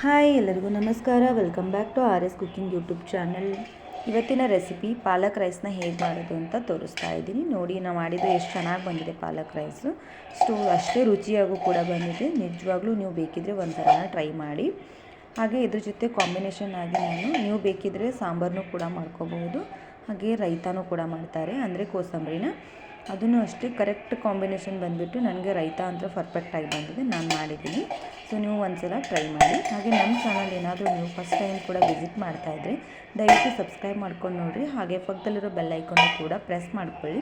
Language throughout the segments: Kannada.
ಹಾಯ್ ಎಲ್ಲರಿಗೂ ನಮಸ್ಕಾರ. Welcome back to R S cooking YouTube channel ಇವತ್ತಿನ ರೆಸಿಪಿ ಪಾಲಕ್ ರೈಸ್ನ ಹೇಗೆ ಮಾಡೋದು ಅಂತ ತೋರಿಸ್ತಾ ಇದ್ದೀನಿ. ನೋಡಿ, ನಾವು ಮಾಡಿದ್ದು ಎಷ್ಟು ಚೆನ್ನಾಗಿ ಬಂದಿದೆ ಪಾಲಕ್ ರೈಸು ಸ್ಟೂ ಅಷ್ಟೇ ರುಚಿಯಾಗೂ ಕೂಡ ಬಂದಿದೆ. ನಿಜವಾಗ್ಲೂ ನೀವು ಒಂದು ಸಲ ಟ್ರೈ ಮಾಡಿ. ಹಾಗೆ ಇದ್ರ ಜೊತೆ ಕಾಂಬಿನೇಷನ್ ಆಗಿ ನಾನು, ನೀವು ಬೇಕಿದ್ದರೆ ಸಾಂಬಾರನ್ನು ಕೂಡ ಮಾಡ್ಕೋಬಹುದು. ಹಾಗೆ ರೈತಾನೂ ಕೂಡ ಮಾಡ್ತಾರೆ. ಅಂದರೆ ಕೋಸಂಬರಿನ. ಅದನ್ನು ಅಷ್ಟೇ ಕರೆಕ್ಟ್ ಕಾಂಬಿನೇಷನ್ ಬಂದುಬಿಟ್ಟು ನನಗೆ ರೈತ ಅಂತ ಪರ್ಫೆಕ್ಟಾಗಿ ಬಂದಿದೆ. ನಾನು ಮಾಡಿದ್ದೀನಿ. ಸೊ ನೀವು ಒಂದ್ಸಲ ಟ್ರೈ ಮಾಡಿ. ಹಾಗೆ ನಮ್ಮ ಚಾನಲ್ ಏನಾದರೂ ನೀವು ಫಸ್ಟ್ ಟೈಮ್ ಕೂಡ ವಿಸಿಟ್ ಮಾಡ್ತಾಯಿದ್ರೆ ದಯವಿಟ್ಟು ಸಬ್ಸ್ಕ್ರೈಬ್ ಮಾಡ್ಕೊಂಡು ನೋಡಿರಿ. ಹಾಗೆ ಪಕ್ಕದಲ್ಲಿರೋ ಬೆಲ್ ಐಕನ್ನು ಕೂಡ ಪ್ರೆಸ್ ಮಾಡ್ಕೊಳ್ಳಿ.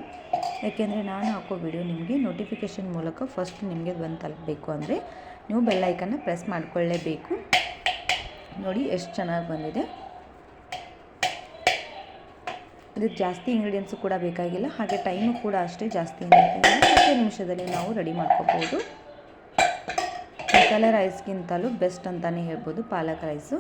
ಯಾಕೆಂದರೆ ನಾನು ಹಾಕೋ ವಿಡಿಯೋ ನಿಮಗೆ ನೋಟಿಫಿಕೇಷನ್ ಮೂಲಕ ಫಸ್ಟ್ ನಿಮಗೆ ಬಂದು ತಲುಪಬೇಕು ಅಂದರೆ, ನೀವು ಬೆಲ್ ಐಕನ್ನ ಪ್ರೆಸ್ ಮಾಡಿಕೊಳ್ಳೇಬೇಕು. ನೋಡಿ, ಎಷ್ಟು ಚೆನ್ನಾಗಿ ಬಂದಿದೆ. ಇದಕ್ಕೆ ಜಾಸ್ತಿ ಇಂಗ್ರೀಡಿಯೆಂಟ್ಸು ಕೂಡ ಬೇಕಾಗಿಲ್ಲ, ಹಾಗೆ ಟೈಮು ಕೂಡ ಅಷ್ಟೇ ಜಾಸ್ತಿ ಹತ್ತು ನಿಮಿಷದಲ್ಲಿ ನಾವು ರೆಡಿ ಮಾಡ್ಕೋಬೋದು. ಮಸಾಲೆ ರೈಸ್ಗಿಂತಲೂ ಬೆಸ್ಟ್ ಅಂತಲೇ ಹೇಳ್ಬೋದು, ಪಾಲಕ್ ರೈಸು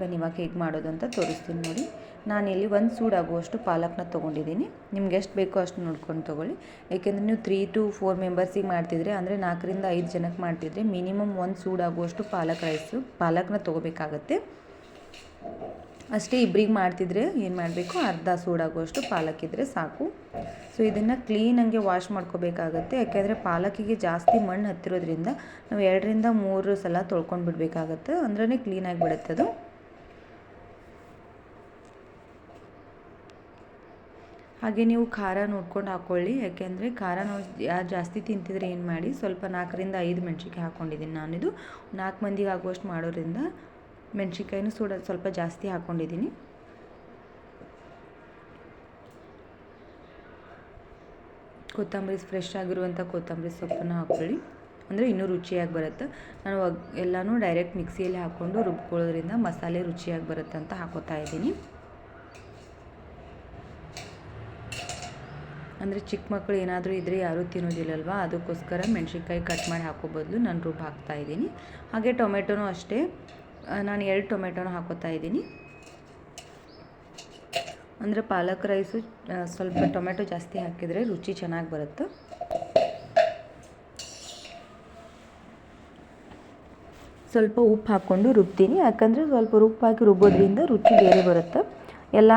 ಬನ್ನಿ, ಇವಾಗ ಹೇಗೆ ಮಾಡೋದು ಅಂತ ತೋರಿಸ್ತೀನಿ ನೋಡಿ. ನಾನಿಲ್ಲಿ ಒಂದು ಸೂಡಾಗುವಷ್ಟು ಪಾಲಕ್ನ ತೊಗೊಂಡಿದ್ದೀನಿ. ನಿಮ್ಗೆ ಎಷ್ಟು ಬೇಕೋ ಅಷ್ಟು ನೋಡ್ಕೊಂಡು ತೊಗೊಳ್ಳಿ. ಏಕೆಂದರೆ ನೀವು ತ್ರೀ ಟು ಫೋರ್ ಮೆಂಬರ್ಸಿಗೆ ಮಾಡ್ತಿದ್ರೆ, ಅಂದರೆ ನಾಲ್ಕರಿಂದ ಐದು ಜನಕ್ಕೆ ಮಾಡ್ತಿದ್ರೆ, ಮಿನಿಮಮ್ ಒಂದು ಸೂಡಾಗುವಷ್ಟು ಪಾಲಕ್ ರೈಸು ಪಾಲಕ್ನ ತೊಗೋಬೇಕಾಗತ್ತೆ. ಅಷ್ಟೇ ಇಬ್ಬರಿಗೆ ಮಾಡ್ತಿದ್ರೆ ಏನು ಮಾಡಬೇಕು? ಅರ್ಧ ಸೂಡಾಗುವಷ್ಟು ಪಾಲಕ್ ಇದ್ದರೆ ಸಾಕು. ಸೊ ಇದನ್ನು ಕ್ಲೀನಾಗೆ ವಾಶ್ ಮಾಡ್ಕೋಬೇಕಾಗತ್ತೆ. ಯಾಕೆಂದರೆ ಪಾಲಕಿಗೆ ಜಾಸ್ತಿ ಮಣ್ಣು ಹತ್ತಿರೋದ್ರಿಂದ ನಾವು ಎರಡರಿಂದ ಮೂರು ಸಲ ತೊಳ್ಕೊಂಡು ಬಿಡಬೇಕಾಗತ್ತೆ. ಅಂದ್ರೇ ಕ್ಲೀನಾಗಿ ಬಿಡುತ್ತೆ ಅದು. ಹಾಗೆ ನೀವು ಖಾರ ನೋಡ್ಕೊಂಡು ಹಾಕ್ಕೊಳ್ಳಿ ಯಾಕೆಂದರೆ ಖಾರ ನಾವು ಜಾಸ್ತಿ ತಿಂತಿದ್ರೆ ಏನು ಮಾಡಿ? ಸ್ವಲ್ಪ ನಾಲ್ಕರಿಂದ ಐದು ಮೆಣ್ಸಿನ್ಕಾಯಿ ಹಾಕ್ಕೊಂಡಿದ್ದೀನಿ ನಾನಿದು. ನಾಲ್ಕು ಮಂದಿಗೆ ಆಗುವಷ್ಟು ಮಾಡೋದ್ರಿಂದ ಮೆಣ್ಸಿನ್ಕಾಯಿನೂ ಸೂಡ ಸ್ವಲ್ಪ ಜಾಸ್ತಿ ಹಾಕ್ಕೊಂಡಿದ್ದೀನಿ ಕೊತ್ತಂಬರಿ ಫ್ರೆಶ್ ಆಗಿರುವಂಥ ಕೊತ್ತಂಬರಿ ಸೊಪ್ಪನ್ನು ಹಾಕ್ಕೊಳ್ಳಿ. ಅಂದರೆ ಇನ್ನೂ ರುಚಿಯಾಗಿ ಬರುತ್ತೆ. ನಾನು ಎಲ್ಲನೂ ಡೈರೆಕ್ಟ್ ಮಿಕ್ಸಿಯಲ್ಲಿ ಹಾಕ್ಕೊಂಡು ರುಬ್ಕೊಳ್ಳೋದ್ರಿಂದ ಮಸಾಲೆ ರುಚಿಯಾಗಿ ಬರುತ್ತೆ ಅಂತ ಹಾಕೋತಾ ಇದ್ದೀನಿ. ಅಂದರೆ ಚಿಕ್ಕ ಮಕ್ಕಳು ಏನಾದರೂ ಇದ್ದರೆ ಯಾರೂ ತಿನ್ನೋದಿಲ್ಲಲ್ವ? ಅದಕ್ಕೋಸ್ಕರ ಮೆಣ್ಸಿನ್ಕಾಯಿ ಕಟ್ ಮಾಡಿ ಹಾಕೋ ಬದಲು ನಾನು ರುಬ್ಬು ಹಾಕ್ತಾಯಿದ್ದೀನಿ ಹಾಗೆ ಟೊಮೆಟೊನೂ ಅಷ್ಟೇ. ನಾನು ಎರಡು ಟೊಮೆಟೊನ ಹಾಕೋತಾ ಇದ್ದೀನಿ. ಅಂದರೆ ಪಾಲಕ್ ರೈಸು ಸ್ವಲ್ಪ ಟೊಮೆಟೊ ಜಾಸ್ತಿ ಹಾಕಿದರೆ ರುಚಿ ಚೆನ್ನಾಗಿ ಬರುತ್ತೆ. ಸ್ವಲ್ಪ ಉಪ್ಪು ಹಾಕ್ಕೊಂಡು ರುಬ್ತೀನಿ. ಯಾಕಂದರೆ ಸ್ವಲ್ಪ ಉಪ್ಪು ಹಾಕಿ ರುಬ್ಬೋದ್ರಿಂದ ರುಚಿ ಬೇರೆ ಬರುತ್ತೆ. ಎಲ್ಲ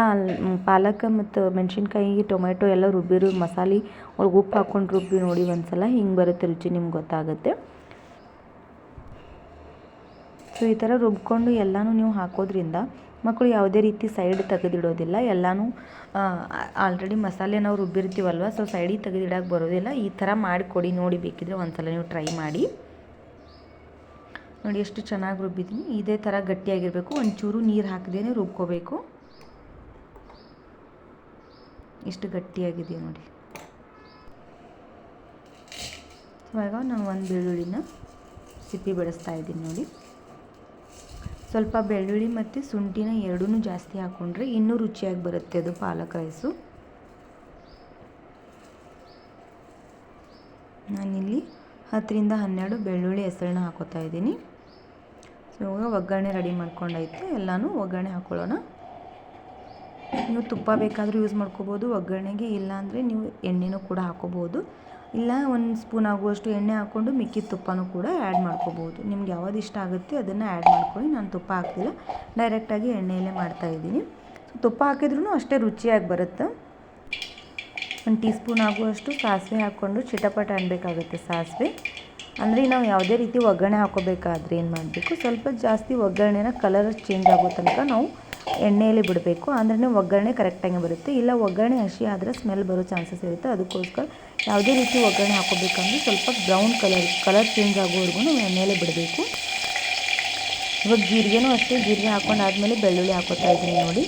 ಪಾಲಕ್ ಮತ್ತು ಮೆಣಸಿನ್ಕಾಯಿ, ಟೊಮೆಟೊ ಎಲ್ಲ ರುಬ್ಬಿರೋ ಮಸಾಲೆ ಒಳಗೆ ಉಪ್ಪು ಹಾಕ್ಕೊಂಡು ರುಬ್ಬಿ ನೋಡಿ ಒಂದು ಸಲ ಹಿಂಗೆ ಬರುತ್ತೆ ರುಚಿ, ನಿಮ್ಗೆ ಗೊತ್ತಾಗುತ್ತೆ. ಸೊ, ಈ ಥರ ರುಬ್ಕೊಂಡು ಎಲ್ಲನೂ ನೀವು ಹಾಕೋದ್ರಿಂದ ಮಕ್ಕಳು ಯಾವುದೇ ರೀತಿ ಸೈಡ್ ತೆಗೆದಿಡೋದಿಲ್ಲ. ಎಲ್ಲನೂ ಆಲ್ರೆಡಿ ಮಸಾಲೆ ನಾವು ರುಬ್ಬಿರ್ತೀವಲ್ವ? ಸೊ ಸೈಡಿಗೆ ತೆಗೆದಿಡಕ್ಕೆ ಬರೋದಿಲ್ಲ. ಈ ಥರ ಮಾಡಿಕೊಡಿ. ನೋಡಿ, ಬೇಕಿದ್ರೆ ಒಂದು ಸಲ ನೀವು ಟ್ರೈ ಮಾಡಿ. ನೋಡಿ, ಎಷ್ಟು ಚೆನ್ನಾಗಿ ರುಬ್ಬಿದ್ದೀನಿ. ಇದೇ ಥರ ಗಟ್ಟಿಯಾಗಿರಬೇಕು. ಒಂಚೂರು ನೀರು ಹಾಕದೇನೆ ರುಬ್ಕೋಬೇಕು. ಇಷ್ಟು ಗಟ್ಟಿಯಾಗಿದೆ ನೋಡಿ. ಇವಾಗ ನಾನು ಒಂದು ಬೆಳ್ಳುಳ್ಳಿನ ಸಿಪ್ಪಿ ಬೆಳೆಸ್ತಾ ಇದ್ದೀನಿ ನೋಡಿ. ಸ್ವಲ್ಪ ಬೆಳ್ಳುಳ್ಳಿ ಮತ್ತು ಶುಂಠಿನ ಎರಡೂ ಜಾಸ್ತಿ ಹಾಕ್ಕೊಂಡ್ರೆ ಇನ್ನೂ ರುಚಿಯಾಗಿ ಬರುತ್ತೆ ಅದು ಪಾಲಕ್ ರೈಸು. ನಾನಿಲ್ಲಿ ಹತ್ತರಿಂದ ಹನ್ನೆರಡು ಬೆಳ್ಳುಳ್ಳಿ ಹೆಸರನ್ನ ಹಾಕೋತಾ ಇದ್ದೀನಿ. ಸೊ ಒಗ್ಗರಣೆ ರೆಡಿ ಮಾಡ್ಕೊಂಡೈತೆ, ಎಲ್ಲನೂ ಒಗ್ಗರಣೆ ಹಾಕ್ಕೊಳ್ಳೋಣ ನೀವು ತುಪ್ಪ ಬೇಕಾದರೂ ಯೂಸ್ ಮಾಡ್ಕೋಬೋದು, ಒಗ್ಗರಣೆಗೆ ಇಲ್ಲಾಂದರೆ ನೀವು ಎಣ್ಣೆನೂ ಕೂಡ ಹಾಕೋಬೋದು. ಇಲ್ಲ, ಒಂದು ಸ್ಪೂನ್ ಆಗುವಷ್ಟು ಎಣ್ಣೆ ಹಾಕ್ಕೊಂಡು ಮಿಕ್ಕಿದ ತುಪ್ಪನೂ ಕೂಡ ಆ್ಯಡ್ ಮಾಡ್ಕೋಬೋದು. ನಿಮ್ಗೆ ಯಾವ್ದು ಇಷ್ಟ ಆಗುತ್ತೆ ಅದನ್ನು ಆ್ಯಡ್ ಮಾಡ್ಕೊಳ್ಳಿ. ನಾನು ತುಪ್ಪ ಹಾಕ್ತಿಲ್ಲ. ಡೈರೆಕ್ಟಾಗಿ ಎಣ್ಣೆಯಲ್ಲೇ ಮಾಡ್ತಾಯಿದ್ದೀನಿ ತುಪ್ಪ ಹಾಕಿದ್ರೂ ಅಷ್ಟೇ ರುಚಿಯಾಗಿ ಬರುತ್ತೆ. ಒಂದು ಟೀ ಸ್ಪೂನ್ ಆಗುವಷ್ಟು ಸಾಸಿವೆ ಹಾಕ್ಕೊಂಡು ಚಿಟಪಟ ಅನ್ಬೇಕಾಗುತ್ತೆ ಸಾಸಿವೆ. ಅಂದರೆ ನಾವು ಯಾವುದೇ ರೀತಿ ಒಗ್ಗರಣೆ ಹಾಕೋಬೇಕಾದ್ರೆ ಏನು ಮಾಡಬೇಕು? ಸ್ವಲ್ಪ ಜಾಸ್ತಿ ಒಗ್ಗರಣೆನ ಕಲರ್ ಚೇಂಜ್ ಆಗೋ ತನಕ ನಾವು ಎಣ್ಣೆಯಲ್ಲಿ ಬಿಡಬೇಕು. ಅಂದ್ರೆ ಒಗ್ಗರಣೆ ಕರೆಕ್ಟಾಗಿ ಬರುತ್ತೆ. ಇಲ್ಲ ಒಗ್ಗರಣೆ ಹಸಿ ಆದರೆ ಸ್ಮೆಲ್ ಬರೋ ಚಾನ್ಸಸ್ ಇರುತ್ತೆ. ಅದಕ್ಕೋಸ್ಕರ ಯಾವುದೇ ರೀತಿ ಒಗ್ಗರಣೆ ಹಾಕೋಬೇಕಂದ್ರೆ ಸ್ವಲ್ಪ ಬ್ರೌನ್ ಕಲರ್ ಕಲರ್ ಚೇಂಜ್ ಆಗೋವರೆಗೂ ಎಣ್ಣೆಯಲ್ಲೇ ಬಿಡಬೇಕು. ಇವಾಗ ಜೀರಿಗೆನೂ ಅಷ್ಟೇ, ಜೀರಿಗೆ ಆದಮೇಲೆ ಬೆಳ್ಳುಳ್ಳಿ ಹಾಕೋತಾ ಇದ್ದೀನಿ ನೋಡಿ.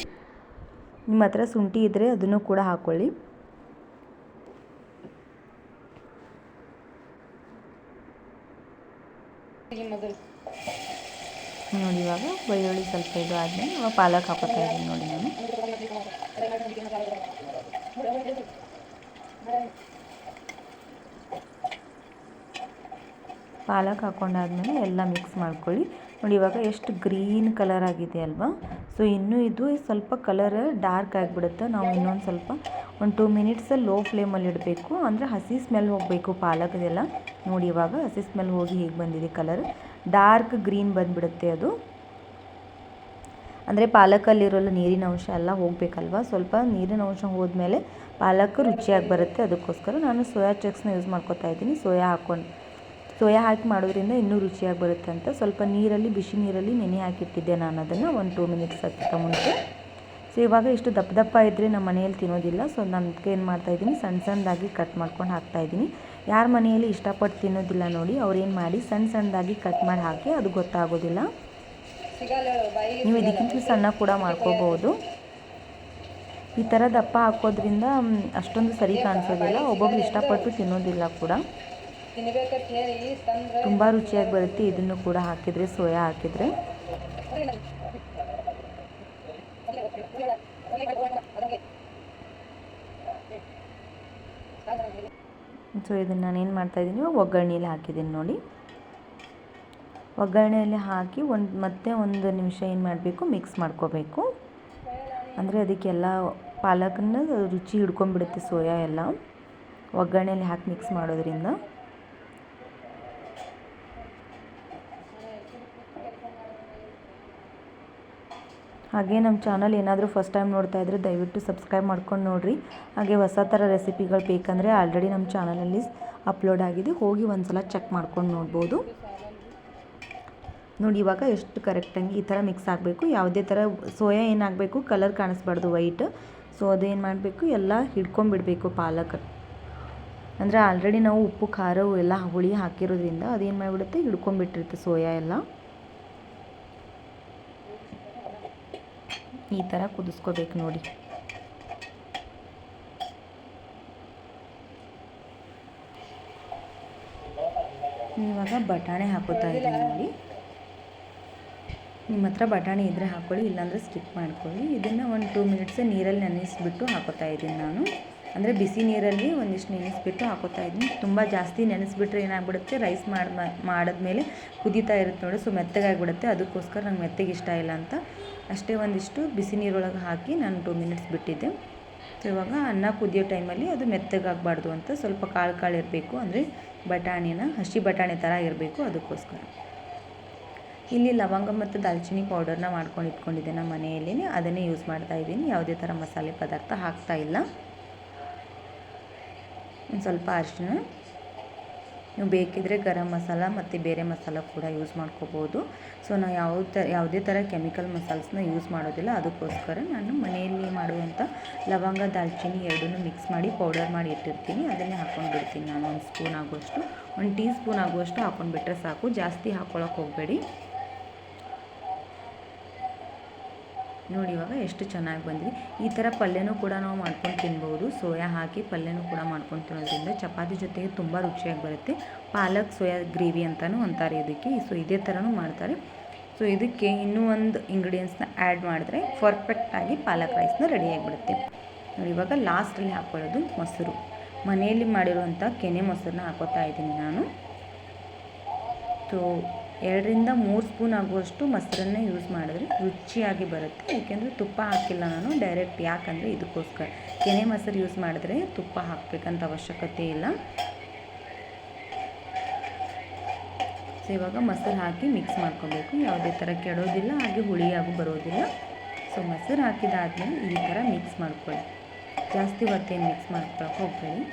ನಿಮ್ಮ ಹತ್ರ ಶುಂಠಿ ಇದ್ದರೆ ಅದನ್ನು ಕೂಡ ಹಾಕ್ಕೊಳ್ಳಿ ನೋಡಿ ಇವಾಗ ಬೆಳ್ಳುಳ್ಳಿ ಸ್ವಲ್ಪ ಇದು ಆದಮೇಲೆ ಇವಾಗ ಪಾಲಕ್ ಹಾಕೋತಾ ಇದ್ದೀನಿ ನೋಡಿ ನಾನು. ಪಾಲಕ್ ಹಾಕೊಂಡಾದ್ಮೇಲೆ ಎಲ್ಲ ಮಿಕ್ಸ್ ಮಾಡ್ಕೊಳ್ಳಿ. ನೋಡಿ ಇವಾಗ ಎಷ್ಟು ಗ್ರೀನ್ ಕಲರ್ ಆಗಿದೆ ಅಲ್ವಾ? ಸೊ ಇನ್ನೂ ಇದು ಸ್ವಲ್ಪ ಕಲರ್ ಡಾರ್ಕ್ ಆಗಿಬಿಡುತ್ತೆ. ನಾವು ಇನ್ನೊಂದು ಸ್ವಲ್ಪ ಒಂದು ಟೂ ಮಿನಿಟ್ಸ್ ಲೋ ಫ್ಲೇಮಲ್ಲಿ ಇಡಬೇಕು. ಅಂದರೆ ಹಸಿ ಸ್ಮೆಲ್ ಹೋಗಬೇಕು ಪಾಲಕ್ದೆಲ್ಲ. ನೋಡಿ ಇವಾಗ ಹಸಿ ಸ್ಮೆಲ್ ಹೋಗಿ ಹೀಗೆ ಬಂದಿದೆ ಕಲರ್ ಡಾರ್ಕ್ ಗ್ರೀನ್ ಬಂದುಬಿಡುತ್ತೆ ಅದು. ಅಂದರೆ ಪಾಲಕಲ್ಲಿರೋಲ್ಲ ನೀರಿನ ಅಂಶ ಎಲ್ಲ ಹೋಗಬೇಕಲ್ವ? ಸ್ವಲ್ಪ ನೀರಿನ ಅಂಶ ಹೋದ್ಮೇಲೆ ಪಾಲಕ್ ರುಚಿಯಾಗಿ ಬರುತ್ತೆ. ಅದಕ್ಕೋಸ್ಕರ ನಾನು ಸೋಯಾ ಚಕ್ಸ್ನ ಯೂಸ್ ಮಾಡ್ಕೊತಾ ಇದ್ದೀನಿ. ಸೋಯಾ ಹಾಕ್ಕೊಂಡು, ಸೋಯಾ ಹಾಕಿ ಮಾಡೋದ್ರಿಂದ ಇನ್ನೂ ರುಚಿಯಾಗಿ ಬರುತ್ತೆ ಅಂತ. ಸ್ವಲ್ಪ ನೀರಲ್ಲಿ, ಬಿಸಿ ನೀರಲ್ಲಿ ನೆನೆ ಹಾಕಿಟ್ಟಿದ್ದೆ ನಾನು ಅದನ್ನು. ಒಂದು ಟೂ ಮಿನಿಟ್ಸ್ ಹತ್ತಿರ ಮುಂಚೆ. ಸೊ ಇವಾಗ ಇಷ್ಟು ದಪ್ಪ ದಪ್ಪ ಇದ್ದರೆ ನಮ್ಮ ಮನೆಯಲ್ಲಿ ತಿನ್ನೋದಿಲ್ಲ. ಸೊ ನನಗೆ ಏನು ಮಾಡ್ತಾಯಿದ್ದೀನಿ ಸಣ್ಣ ಸಣ್ಣದಾಗಿ ಕಟ್ ಮಾಡ್ಕೊಂಡು ಹಾಕ್ತಾಯಿದ್ದೀನಿ ಯಾರ ಮನೆಯಲ್ಲಿ ಇಷ್ಟಪಟ್ಟು ತಿನ್ನೋದಿಲ್ಲ ನೋಡಿ ಅವ್ರೇನು ಮಾಡಿ ಸಣ್ಣ ಸಣ್ಣದಾಗಿ ಕಟ್ ಮಾಡಿ ಹಾಕಿ, ಅದು ಗೊತ್ತಾಗೋದಿಲ್ಲ. ನೀವು ಇದಕ್ಕಿಂತ ಸಣ್ಣ ಕೂಡ ಮಾಡ್ಕೋಬೋದು. ಈ ಥರ ದಪ್ಪ ಹಾಕೋದ್ರಿಂದ ಅಷ್ಟೊಂದು ಸರಿ ಕಾಣಿಸೋದಿಲ್ಲ. ಒಬ್ಬೊಬ್ರು ಇಷ್ಟಪಟ್ಟು ತಿನ್ನೋದಿಲ್ಲ ಕೂಡ. ತುಂಬ ರುಚಿಯಾಗಿ ಬರುತ್ತೆ ಇದನ್ನು ಕೂಡ ಹಾಕಿದರೆ, ಸೋಯಾ ಹಾಕಿದರೆ. ಸೊ ಇದನ್ನು ನಾನು ಏನು ಮಾಡ್ತಾಯಿದ್ದೀನಿ ಒಗ್ಗರಣೆಯಲ್ಲಿ ಹಾಕಿದ್ದೀನಿ ನೋಡಿ. ಒಗ್ಗರಣೆಯಲ್ಲಿ ಹಾಕಿ ಒಂದು ಮತ್ತೆ ಒಂದು ನಿಮಿಷ ಏನು ಮಾಡಬೇಕು? ಮಿಕ್ಸ್ ಮಾಡ್ಕೋಬೇಕು. ಅಂದರೆ ಅದಕ್ಕೆಲ್ಲ ಪಾಲಕನ್ನ ರುಚಿ ಹಿಡ್ಕೊಂಡ್ಬಿಡುತ್ತೆ ಸೋಯಾ ಎಲ್ಲ. ಒಗ್ಗರಣೆಯಲ್ಲಿ ಹಾಕಿ ಮಿಕ್ಸ್ ಮಾಡೋದ್ರಿಂದ. ಹಾಗೆ ನಮ್ಮ ಚಾನಲ್ ಏನಾದರೂ ಫಸ್ಟ್ ಟೈಮ್ ನೋಡ್ತಾ ಇದ್ದರೆ ದಯವಿಟ್ಟು ಸಬ್ಸ್ಕ್ರೈಬ್ ಮಾಡ್ಕೊಂಡು ನೋಡಿರಿ. ಹಾಗೆ ಹೊಸ ಥರ ರೆಸಿಪಿಗಳು ಬೇಕಂದರೆ ಆಲ್ರೆಡಿ ನಮ್ಮ ಚಾನಲಲ್ಲಿ ಅಪ್ಲೋಡ್ ಆಗಿದೆ. ಹೋಗಿ ಒಂದು ಸಲ ಚೆಕ್ ಮಾಡ್ಕೊಂಡು ನೋಡ್ಬೋದು. ನೋಡಿ ಇವಾಗ ಎಷ್ಟು ಕರೆಕ್ಟಾಗಿ ಈ ಥರ ಮಿಕ್ಸ್ ಆಗಬೇಕು. ಯಾವುದೇ ಥರ ಸೋಯಾ ಏನಾಗಬೇಕು ಕಲರ್ ಕಾಣಿಸ್ಬಾರ್ದು ವೈಟ್ ಸೊ ಅದೇನು ಮಾಡಬೇಕು? ಎಲ್ಲ ಹಿಡ್ಕೊಂಬಿಡಬೇಕು ಪಾಲಕ್. ಅಂದರೆ ಆಲ್ರೆಡಿ ನಾವು ಉಪ್ಪು, ಖಾರವು ಎಲ್ಲ ಹುಳಿ ಹಾಕಿರೋದ್ರಿಂದ ಅದೇನು ಮಾಡಿಬಿಡುತ್ತೆ? ಹಿಡ್ಕೊಂಬಿಟ್ಟಿರುತ್ತೆ ಸೋಯಾ ಎಲ್ಲ. ಈ ಥರ ಕುದಿಸ್ಕೋಬೇಕು ನೋಡಿ. ಇವಾಗ ಬಟಾಣಿ ಹಾಕೋತಾ ಇದ್ದೀನಿ ನೋಡಿ. ನಿಮ್ಮ ಹತ್ರ ಬಟಾಣಿ ಇದ್ದರೆ ಹಾಕ್ಕೊಳ್ಳಿ ಇಲ್ಲಾಂದರೆ ಸ್ಕಿಪ್ ಮಾಡ್ಕೊಳ್ಳಿ. ಇದನ್ನು ಒಂದು ಟೂ ಮಿನಿಟ್ಸ್ ನೀರಲ್ಲಿ ನೆನೆಸ್ಬಿಟ್ಟು ಹಾಕೋತಾ ಇದ್ದೀನಿ ನಾನು. ಅಂದರೆ ಬಿಸಿ ನೀರಲ್ಲಿ ಒಂದಿಷ್ಟು ನೆನೆಸಿಬಿಟ್ಟು ಹಾಕೋತಾ ಇದ್ದೀನಿ. ತುಂಬ ಜಾಸ್ತಿ ನೆನೆಸಿಬಿಟ್ರೆ ಏನಾಗ್ಬಿಡುತ್ತೆ? ರೈಸ್ ಮಾಡಿ ಮಾಡಿದ್ಮೇಲೆ ಕುದೀತಾ ಇರುತ್ತೆ ನೋಡಿ. ಸೊ ಮೆತ್ತಗಾಗಿಬಿಡುತ್ತೆ. ಅದಕ್ಕೋಸ್ಕರ ನಂಗೆ ಮೆತ್ತಗೆ ಇಷ್ಟ ಇಲ್ಲ ಅಂತ. ಅಷ್ಟೇ ಒಂದಿಷ್ಟು ಬಿಸಿ ನೀರೊಳಗೆ ಹಾಕಿ ನಾನು ಟೂ ಮಿನಿಟ್ಸ್ ಬಿಟ್ಟಿದ್ದೆ. ಸೊ ಇವಾಗ ಅನ್ನ ಕುದಿಯೋ ಟೈಮಲ್ಲಿ ಅದು ಮೆತ್ತಗಾಗಬಾರ್ದು ಅಂತ ಸ್ವಲ್ಪ ಕಾಳು ಕಾಳು ಇರಬೇಕು. ಅಂದರೆ ಬಟಾಣಿನ, ಹಸಿ ಬಟಾಣಿ ಥರ ಇರಬೇಕು ಅದಕ್ಕೋಸ್ಕರ. ಇಲ್ಲಿ ಲವಂಗ ಮತ್ತು ದಾಲ್ಚಿನ್ನಿ ಪೌಡರ್ನ ಮಾಡ್ಕೊಂಡು ಇಟ್ಕೊಂಡಿದ್ದೆ ನಮ್ಮ ಮನೆಯಲ್ಲಿ ಅದನ್ನೇ ಯೂಸ್ ಮಾಡ್ತಾ ಇದ್ದೀನಿ. ಯಾವುದೇ ಥರ ಮಸಾಲೆ ಪದಾರ್ಥ ಹಾಕ್ತಾ ಇಲ್ಲ. ಒಂದು ಸ್ವಲ್ಪ ಅರಿಶಿನ ನೀವು ಬೇಕಿದ್ದರೆ ಗರಂ ಮಸಾಲ ಮತ್ತು ಬೇರೆ ಮಸಾಲ ಕೂಡ ಯೂಸ್ ಮಾಡ್ಕೋಬೋದು. ಸೊ ನಾನು ಯಾವ ಥರ ಯಾವುದೇ ಥರ ಕೆಮಿಕಲ್ ಮಸಾಲ್ಸ್ನ ಯೂಸ್ ಮಾಡೋದಿಲ್ಲ. ಅದಕ್ಕೋಸ್ಕರ ನಾನು ಮನೆಯಲ್ಲಿ ಮಾಡುವಂಥ ಲವಂಗ, ದಾಲ್ಚಿನ್ನಿ ಎರಡನ್ನೂ ಮಿಕ್ಸ್ ಮಾಡಿ ಪೌಡರ್ ಮಾಡಿ ಇಟ್ಟಿರ್ತೀನಿ. ಅದನ್ನೇ ಹಾಕ್ಕೊಂಡು ಬಿಡ್ತೀನಿ ನಾನು. ಒಂದು ಸ್ಪೂನ್ ಆಗುವಷ್ಟು, ಒಂದು ಟೀ ಸ್ಪೂನ್ ಆಗುವಷ್ಟು ಹಾಕ್ಕೊಂಡ್ಬಿಟ್ರೆ ಸಾಕು. ಜಾಸ್ತಿ ಹಾಕ್ಕೊಳಕ್ಕೆ ಹೋಗಬೇಡಿ. ನೋಡಿ ಇವಾಗ ಎಷ್ಟು ಚೆನ್ನಾಗಿ ಬಂದಿದೆ. ಈ ಥರ ಪಲ್ಯನೂ ಕೂಡ ನಾವು ಮಾಡ್ಕೊಂಡು ತಿನ್ಬೋದು. ಸೋಯಾ ಹಾಕಿ ಪಲ್ಯನೂ ಕೂಡ ಮಾಡ್ಕೊಂಡು ತಿನ್ನೋದ್ರಿಂದ ಚಪಾತಿ ಜೊತೆಗೆ ತುಂಬ ರುಚಿಯಾಗಿ ಬರುತ್ತೆ. ಪಾಲಕ್, ಸೋಯಾ, ಗ್ರೇವಿ ಅಂತಲೂ ಅಂತಾರೆ ಇದಕ್ಕೆ. ಸೊ, ಇದೇ ಥರನೂ ಮಾಡ್ತಾರೆ. ಸೊ, ಇದಕ್ಕೆ ಇನ್ನೂ ಒಂದು ಇಂಗ್ರೀಡಿಯೆಂಟ್ಸ್ನ ಆ್ಯಡ್ ಮಾಡಿದ್ರೆ ಪರ್ಫೆಕ್ಟಾಗಿ ಪಾಲಕ್ ರೈಸ್ನ ರೆಡಿ ಆಗಿಬಿಡುತ್ತೆ. ನೋಡಿ, ಇವಾಗ ಲಾಸ್ಟಲ್ಲಿ ಹಾಕ್ಕೊಳ್ಳೋದು ಮೊಸರು. ಮನೆಯಲ್ಲಿ ಮಾಡಿರುವಂಥ ಕೆನೆ ಮೊಸರನ್ನ ಹಾಕೋತಾ ಇದ್ದೀನಿ ನಾನು. ಸೊ ಎರಡರಿಂದ ಮೂರು ಸ್ಪೂನ್ ಆಗುವಷ್ಟು ಮೊಸರನ್ನೇ ಯೂಸ್ ಮಾಡಿದ್ರೆ ರುಚಿಯಾಗಿ ಬರುತ್ತೆ. ಏಕೆಂದರೆ ತುಪ್ಪ ಹಾಕಿಲ್ಲ ನಾನು ಡೈರೆಕ್ಟ್ ಯಾಕಂದರೆ ಇದಕ್ಕೋಸ್ಕರ ಕೆನೆ ಮೊಸರು ಯೂಸ್ ಮಾಡಿದ್ರೆ ತುಪ್ಪ ಹಾಕಬೇಕಂತ ಅವಶ್ಯಕತೆ ಇಲ್ಲ. ಸೊ ಇವಾಗ ಮೊಸರು ಹಾಕಿ ಮಿಕ್ಸ್ ಮಾಡ್ಕೋಬೇಕು. ಯಾವುದೇ ಥರ ಕೆಡೋದಿಲ್ಲ, ಹಾಗೆ ಹುಳಿಯಾಗೂ ಬರೋದಿಲ್ಲ. ಸೊ ಮೊಸರು ಹಾಕಿದಾದ್ಮೇಲೆ ಈ ಥರ ಮಿಕ್ಸ್ ಮಾಡ್ಕೊಳ್ಳಿ. ಜಾಸ್ತಿ ಹೊತ್ತೇನು ಮಿಕ್ಸ್ ಮಾಡ್ಕೊಳಕ್ಕೆ ಹೋಗ್ಬೇಡಿ.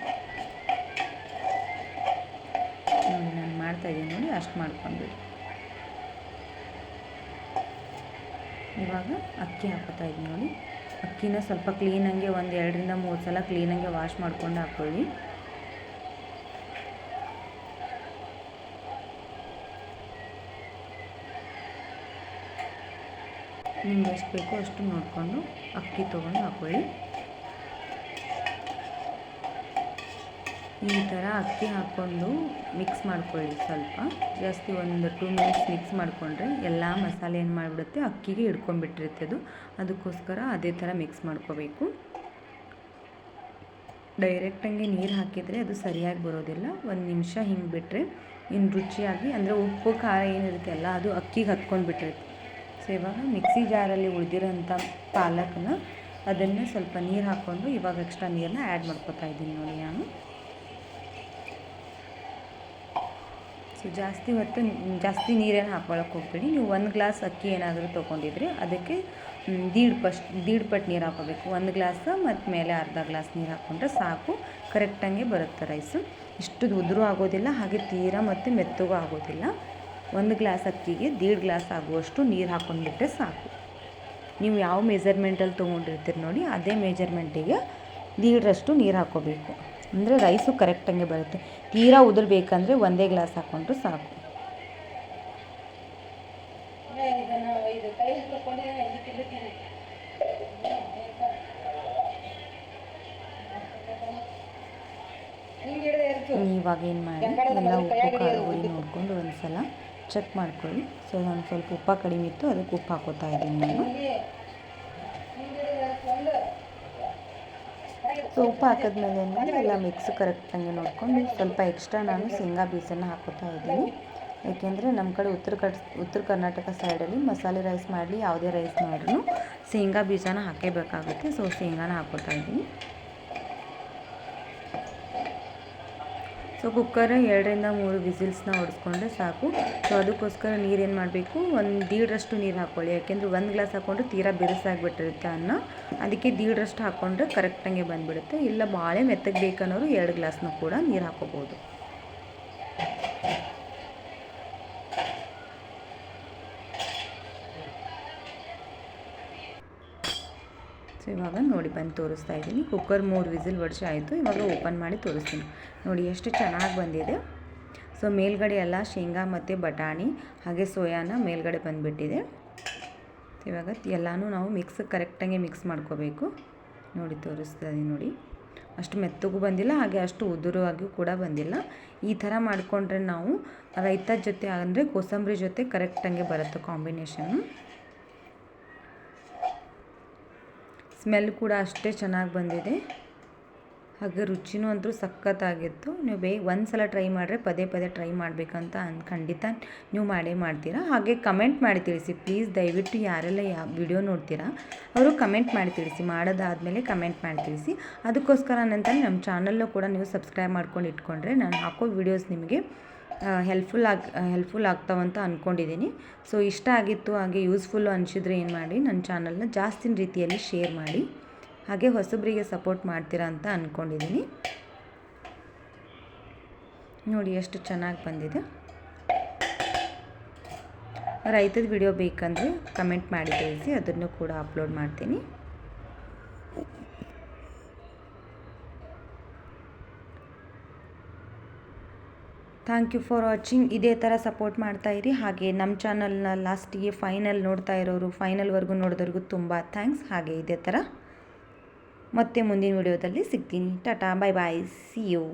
ನೋಡಿ, ನಾನು ಮಾಡ್ತಾಯಿದ್ದೀನಿ ನೋಡಿ, ಅಷ್ಟು ಮಾಡ್ಕೊಂಡ್ಬಿಡಿ. ಇವಾಗ ಅಕ್ಕಿ ಹಾಕ್ತಾ ಇದ್ದೀನಿ ನೋಡಿ. ಅಕ್ಕಿನ ಸ್ವಲ್ಪ ಕ್ಲೀನಾಗೆ ಒಂದು ಎರಡರಿಂದ ಮೂರು ಸಲ ಕ್ಲೀನಾಗೆ ವಾಶ್ ಮಾಡ್ಕೊಂಡು ಹಾಕ್ಕೊಳ್ಳಿ ನಿಮ್ಗೆ ಎಷ್ಟು ಬೇಕೋ ಅಷ್ಟು ನೋಡಿಕೊಂಡು ಅಕ್ಕಿ ತೊಗೊಂಡು ಹಾಕ್ಕೊಳ್ಳಿ ಈ ಥರ ಅಕ್ಕಿ ಹಾಕ್ಕೊಂಡು ಮಿಕ್ಸ್ ಮಾಡ್ಕೊಳ್ಳಿ ಸ್ವಲ್ಪ. ಜಾಸ್ತಿ ಒಂದು ಟೂ ಮಿನಿಟ್ಸ್ ಮಿಕ್ಸ್ ಮಾಡಿಕೊಂಡ್ರೆ ಎಲ್ಲ ಮಸಾಲೆ ಏನು ಮಾಡಿಬಿಡುತ್ತೆ ಅಕ್ಕಿಗೆ ಹಿಡ್ಕೊಂಡ್ಬಿಟ್ಟಿರುತ್ತೆ ಅದು. ಅದಕ್ಕೋಸ್ಕರ ಅದೇ ಥರ ಮಿಕ್ಸ್ ಮಾಡ್ಕೋಬೇಕು. ಡೈರೆಕ್ಟಂಗೆ ನೀರು ಹಾಕಿದರೆ ಅದು ಸರಿಯಾಗಿ ಬರೋದಿಲ್ಲ. ಒಂದು ನಿಮಿಷ ಹಿಂಗೆ ಬಿಟ್ಟರೆ ಇನ್ನು ರುಚಿಯಾಗಿ ಅಂದರೆ ಉಪ್ಪು, ಖಾರ ಏನಿರುತ್ತೆ ಅಲ್ಲ ಅದು ಅಕ್ಕಿಗೆ ಹತ್ಕೊಂಡ್ಬಿಟ್ಟಿರುತ್ತೆ ಸೊ ಇವಾಗ ಮಿಕ್ಸಿ ಜಾರಲ್ಲಿ ಉಳಿದಿರೋಂಥ ಪಾಲಕ್ನ ಅದನ್ನೇ ಸ್ವಲ್ಪ ನೀರು ಹಾಕ್ಕೊಂಡು ಇವಾಗ ಎಕ್ಸ್ಟ್ರಾ ನೀರನ್ನ ಆ್ಯಡ್ ಮಾಡ್ಕೋತಾ ಇದ್ದೀನಿ ನೋಡಿ ನಾನು. ಸೊ ಜಾಸ್ತಿ ಹೊತ್ತು ಜಾಸ್ತಿ ನೀರೇನು ಹಾಕ್ಕೊಳಕ್ಕೆ ಹೋಗ್ಬೇಡಿ. ನೀವು ಒಂದು ಗ್ಲಾಸ್ ಅಕ್ಕಿ ಏನಾದರೂ ತೊಗೊಂಡಿದ್ರೆ ಅದಕ್ಕೆ ದೀಡ್ ಪಸ್ಟ್ ದೀಡ್ ಪಟ್ ನೀರು ಹಾಕೋಬೇಕು. ಒಂದು ಗ್ಲಾಸ್ ಮತ್ತು ಮೇಲೆ ಅರ್ಧ ಗ್ಲಾಸ್ ನೀರು ಹಾಕ್ಕೊಂಡ್ರೆ ಸಾಕು. ಕರೆಕ್ಟಂಗೆ ಬರುತ್ತೆ ರೈಸು. ಇಷ್ಟು ಉದುರು ಆಗೋದಿಲ್ಲ, ಹಾಗೆ ತೀರಾ ಮತ್ತು ಮೆತ್ತಗೂ ಆಗೋದಿಲ್ಲ. ಒಂದು ಗ್ಲಾಸ್ ಅಕ್ಕಿಗೆ ದೀಡ್ ಗ್ಲಾಸ್ ಆಗುವಷ್ಟು ನೀರು ಹಾಕ್ಕೊಂಡ್ಬಿಟ್ರೆ ಸಾಕು. ನೀವು ಯಾವ ಮೆಜರ್ಮೆಂಟಲ್ಲಿ ತೊಗೊಂಡಿರ್ತೀರಿ ನೋಡಿ, ಅದೇ ಮೆಜರ್ಮೆಂಟಿಗೆ ದೀಡ್ರಷ್ಟು ನೀರು ಹಾಕ್ಕೋಬೇಕು ಅಂದರೆ ರೈಸು ಕರೆಕ್ಟಂಗೆ ಬರುತ್ತೆ. ತೀರಾ ಉದುರ್ಬೇಕಂದ್ರೆ ಒಂದೇ ಗ್ಲಾಸ್ ಹಾಕ್ಕೊಂಡ್ರೆ ಸಾಕು. ಇವಾಗ ಏನು ಮಾಡಿ, ಎಲ್ಲ ಉಪ್ಪು, ಖಾರ, ಹುಳಿ ನೋಡಿಕೊಂಡು ಒಂದು ಸಲ ಚೆಕ್ ಮಾಡ್ಕೊಳ್ಳಿ. ಸೊ ನಾನು ಸ್ವಲ್ಪ ಉಪ್ಪ ಕಡಿಮೆ ಇತ್ತು, ಅದಕ್ಕೆ ಉಪ್ಪು ಹಾಕೋತಾ ಇದ್ದೀನಿ ನಾನು. ಸೊ ಉಪ್ಪು ಹಾಕಿದ್ಮೇಲೆ ಏನು ಎಲ್ಲ ಮಿಕ್ಸ್ ಕರೆಕ್ಟಾಗಿ ನೋಡಿಕೊಂಡು ಸ್ವಲ್ಪ ಎಕ್ಸ್ಟ್ರಾ ನಾನು ಶೇಂಗಾ ಬೀಜನ ಹಾಕೋತಾ ಇದ್ದೀನಿ. ಏಕೆಂದರೆ ನಮ್ಮ ಕಡೆ ಉತ್ತರ ಕಟ್ ಉತ್ತರ ಕರ್ನಾಟಕ ಸೈಡಲ್ಲಿ ಮಸಾಲೆ ರೈಸ್ ಮಾಡಲಿ, ಯಾವುದೇ ರೈಸ್ ಮಾಡಿದ್ರೂ ಶೇಂಗಾ ಬೀಜನ ಹಾಕೇಬೇಕಾಗುತ್ತೆ. ಸೊ ಶೇಂಗಾನ ಹಾಕೋತಾ ಇದ್ದೀನಿ. ಸೊ ಕುಕ್ಕರ್ ಎರಡರಿಂದ ಮೂರು ವಿಸಿಲ್ಸ್ನ ಹೊಡೆಸ್ಕೊಂಡ್ರೆ ಸಾಕು. ಸೊ ಅದಕ್ಕೋಸ್ಕರ ನೀರೇನು ಮಾಡಬೇಕು? ಒಂದು ದೀಡ್ರಷ್ಟು ನೀರು ಹಾಕ್ಕೊಳ್ಳಿ. ಯಾಕೆಂದರೆ ಒಂದು ಗ್ಲಾಸ್ ಹಾಕ್ಕೊಂಡ್ರೆ ತೀರಾ ಬಿರುಸಾಗಿಬಿಟ್ಟಿರುತ್ತೆ ಅನ್ನ. ಅದಕ್ಕೆ ದೀಡ್ರಷ್ಟು ಹಾಕ್ಕೊಂಡ್ರೆ ಕರೆಕ್ಟಂಗೆ ಬಂದುಬಿಡುತ್ತೆ. ಇಲ್ಲ ಭಾಳ ಮೆತ್ತಗೆ ಬೇಕನ್ನೋರು ಎರಡು ಗ್ಲಾಸ್ನೂ ಕೂಡ ನೀರು ಹಾಕೋಬೋದು. ಇವಾಗ ನೋಡಿ ಬಂದು ತೋರಿಸ್ತಾ ಇದ್ದೀನಿ. ಕುಕ್ಕರ್ ಮೂರು ವಿಸಿಲ್ ವರ್ಷ ಆಯಿತು. ಇವಾಗ ಓಪನ್ ಮಾಡಿ ತೋರಿಸ್ತೀನಿ. ನೋಡಿ ಎಷ್ಟು ಚೆನ್ನಾಗಿ ಬಂದಿದೆ. ಸೊ ಮೇಲ್ಗಡೆ ಎಲ್ಲ ಶೇಂಗಾ ಮತ್ತು ಬಟಾಣಿ, ಹಾಗೆ ಸೋಯಾನ ಮೇಲ್ಗಡೆ ಬಂದುಬಿಟ್ಟಿದೆ. ಇವಾಗ ಎಲ್ಲನೂ ನಾವು ಮಿಕ್ಸ್ ಕರೆಕ್ಟಾಗಿ ಮಿಕ್ಸ್ ಮಾಡ್ಕೋಬೇಕು. ನೋಡಿ ತೋರಿಸ್ತಾ ಇದ್ದೀನಿ ನೋಡಿ. ಅಷ್ಟು ಮೆತ್ತಗೂ ಬಂದಿಲ್ಲ, ಹಾಗೆ ಅಷ್ಟು ಉದುರುವಾಗಿಯೂ ಕೂಡ ಬಂದಿಲ್ಲ. ಈ ಥರ ಮಾಡಿಕೊಂಡ್ರೆ ನಾವು ರೈತ ಜೊತೆ ಅಂದರೆ ಕೋಸಂಬರಿ ಜೊತೆ ಕರೆಕ್ಟಾಗಿ ಬರುತ್ತೆ ಕಾಂಬಿನೇಷನ್ನು ಸ್ಮೆಲ್ ಕೂಡ ಅಷ್ಟೇ ಚೆನ್ನಾಗಿ ಬಂದಿದೆ. ಹಾಗೆ ರುಚಿನೂ ಅಂತೂ ಸಖತ್ತಾಗಿತ್ತು. ನೀವು ಬೇಗ ಒಂದು ಸಲ ಟ್ರೈ ಮಾಡಿದ್ರೆ ಪದೇ ಪದೇ ಟ್ರೈ ಮಾಡಬೇಕಂತ ಅನ್, ಖಂಡಿತ ನೀವು ಮಾಡೇ ಮಾಡ್ತೀರಾ. ಹಾಗೆ ಕಮೆಂಟ್ ಮಾಡಿ ತಿಳಿಸಿ. ಪ್ಲೀಸ್ ದಯವಿಟ್ಟು ಯಾರೆಲ್ಲ ಯಾ, ವಿಡಿಯೋ ನೋಡ್ತೀರಾ, ಅವರು ಕಮೆಂಟ್ ಮಾಡಿ ತಿಳಿಸಿ. ಮಾಡೋದಾದಮೇಲೆ ಕಮೆಂಟ್ ಮಾಡಿ ತಿಳಿಸಿ. ಅದಕ್ಕೋಸ್ಕರ ನಂತರ ನಮ್ಮ ಚಾನಲ್ಲು ಕೂಡ ನೀವು ಸಬ್ಸ್ಕ್ರೈಬ್ ಮಾಡ್ಕೊಂಡು ಇಟ್ಕೊಂಡ್ರೆ ನಾನು ಹಾಕೋ ವಿಡಿಯೋಸ್ ನಿಮಗೆ ಹೆಲ್ಪ್ಫುಲ್ ಆಗಿ ಹೆಲ್ಪ್ಫುಲ್ ಆಗ್ತಾವಂತ ಅಂದ್ಕೊಂಡಿದ್ದೀನಿ ಸೊ ಇಷ್ಟ ಆಗಿತ್ತು, ಹಾಗೆ ಯೂಸ್ಫುಲ್ಲು ಅನಿಸಿದ್ರೆ ಏನು ಮಾಡಿ ನನ್ನ ಚಾನಲ್ನ ಜಾಸ್ತಿ ರೀತಿಯಲ್ಲಿ ಶೇರ್ ಮಾಡಿ, ಹಾಗೆ ಹೊಸಬರಿಗೆ ಸಪೋರ್ಟ್ ಮಾಡ್ತೀರಾ ಅಂತ ಅಂದ್ಕೊಂಡಿದ್ದೀನಿ ನೋಡಿ, ಎಷ್ಟು ಚೆನ್ನಾಗಿ ಬಂದಿದೆ. ರೈತದ ವಿಡಿಯೋ ಬೇಕಂದರೆ ಕಮೆಂಟ್ ಮಾಡಿ, ತಿಳಿಸಿ, ಅದನ್ನು ಕೂಡ ಅಪ್ಲೋಡ್ ಮಾಡ್ತೀನಿ. Thank you for watching. ಇದೇ ಥರ ಸಪೋರ್ಟ್ ಮಾಡ್ತಾ ಇರಿ. ಹಾಗೆ ನಮ್ಮ ಚಾನಲ್ನ ಲಾಸ್ಟಿಗೆ ಫೈನಲ್ ನೋಡ್ತಾ ಇರೋರು ಫೈನಲ್ವರೆಗೂ ನೋಡಿದವ್ರಿಗೂ ತುಂಬ ಥ್ಯಾಂಕ್ಸ್. ಹಾಗೆ ಇದೇ ಥರ. ಮತ್ತೆ ಮುಂದಿನ ವಿಡಿಯೋದಲ್ಲಿ ಸಿಗ್ತೀನಿ. Tata bye bye see you